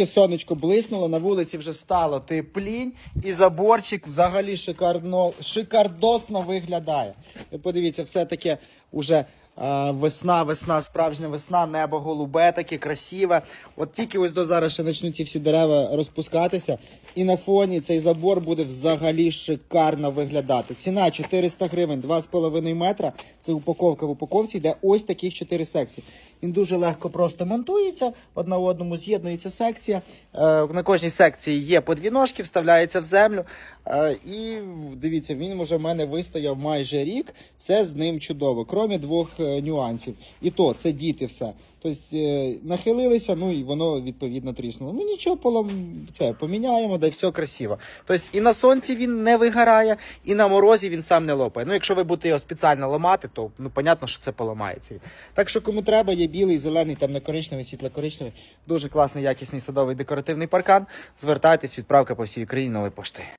трошки сонечко блиснуло, на вулиці вже стало теплінь, і заборчик взагалі шикарно, шикардосно виглядає. Подивіться, все таке уже. Е, Весна, весна, справжня весна, небо голубе, таке красиве. От тільки ось до зараз ще почнуть ці всі дерева розпускатися, і на фоні цей забор буде взагалі шикарно виглядати. Ціна 400 гривень, 2,5 метра. Це упаковка в упаковці, йде ось таких 4 секції. Він дуже легко просто монтується, одна в одному з'єднується секція. Е, на кожній секції є по дві ножки, вставляється в землю. Е, і дивіться, він вже в мене вистояв майже рік. Все з ним чудово, крім двох нюансів. І то це діти все. Тобто е, нахилилися, ну і воно відповідно тріснуло. Ну нічого, полом це поміняємо, да й все красиво. Тобто і на сонці він не вигорає, і на морозі він сам не лопає. Ну, якщо ви будете його спеціально ламати, то ну понятно, що це поламається. Так що кому треба, є білий, зелений, темно-коричневий, світло-коричневий. Дуже класний, якісний садовий декоративний паркан. Звертайтесь, відправка по всій Україні нової пошти.